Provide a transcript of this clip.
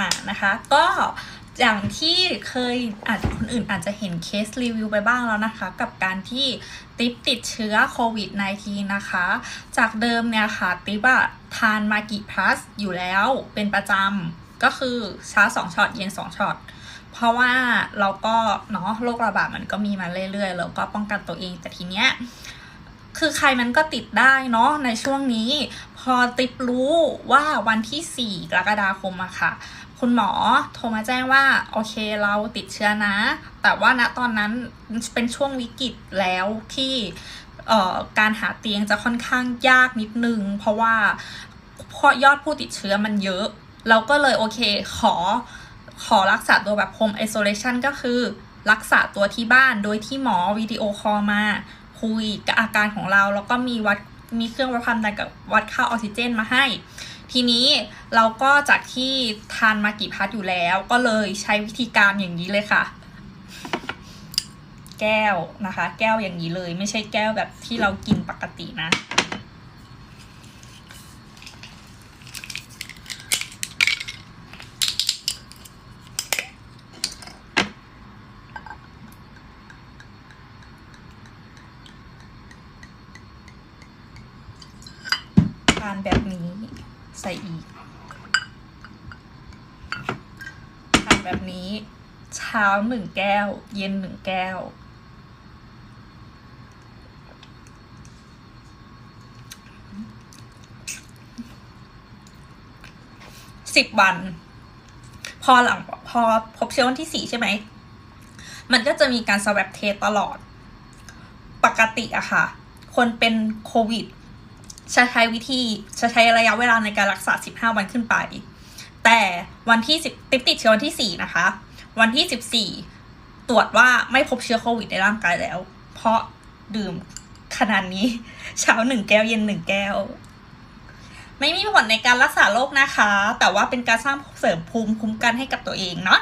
มานะคะ ก็อย่างที่เคยอาจคนอื่นอาจจะเห็นเคสรีวิวไปบ้างแล้วนะคะ กับการที่ติ๊บติดเชื้อโควิด -19 นะคะ จากเดิมเนี่ยค่ะ ติ๊บอะทานมากิพลัสอยู่แล้วเป็นประจำก็คือเช้า2ช็อตเย็น2ช็อตเพราะว่าเราก็เนาะโรคระบาดมันก็มีมาเรื่อยๆ แล้วก็ป้องกันตัวเองแต่ทีเนี้ยคือใครมันก็ติดได้เนาะในช่วงนี้ พอติปรู้ว่าวันที่ 4 กรกฎาคมอะค่ะ คุณหมอโทรมาแจ้งว่าโอเคเราติดเชื้อนะ แต่ว่าณตอนนั้นเป็นช่วงวิกฤตแล้วที่การหาเตียงจะค่อนข้างยากนิดนึง เพราะว่าเพราะยอดผู้ติดเชื้อมันเยอะ เราก็เลยโอเคขอขอรักษาตัวแบบ home isolation ก็คือรักษาตัวที่บ้านโดยที่หมอวิดีโอคอลมาคุยกับอาการของเรา แล้วก็มีวัดมีเครื่องวัดความดันกับวัดค่าออกซิเจนมาให้ ทีนี้เราก็จากที่ทานมากี่พัดอยู่แล้ว ก็เลยใช้วิธีการอย่างนี้เลยค่ะ แก้วนะคะ แก้วอย่างนี้เลย ไม่ใช่แก้วแบบที่เรากินปกตินะทานแบบนี้ ใส่อีกทานแบบนี้ เช้าหนึ่งแก้ว เย็นหนึ่งแก้ว สิบวัน พอหลังพอพบเชื้อวันที่สี่ใช่ไหม มันก็จะมีการสว a ปเทสตลอด ปกติอะค่ะ คนเป็นโควิด จะใช้วิธีจะใช้ระยะเวลาในการรักษา 15 วันขึ้นไป แต่วันที่10ติดติดเชื้อวันที่ 4 นะคะ วันที่ 14 ตรวจว่าไม่พบเชื้อโควิดในร่างกายแล้ว เพราะดื่มขนาดนี้เช้าหนึ่งแก้วเย็นหนึ่งแก้ว ไม่มีผลในการรักษาโรคนะคะ แต่ว่าเป็นการสร้างเสริมภูมิคุ้มกันให้กับตัวเองเนาะ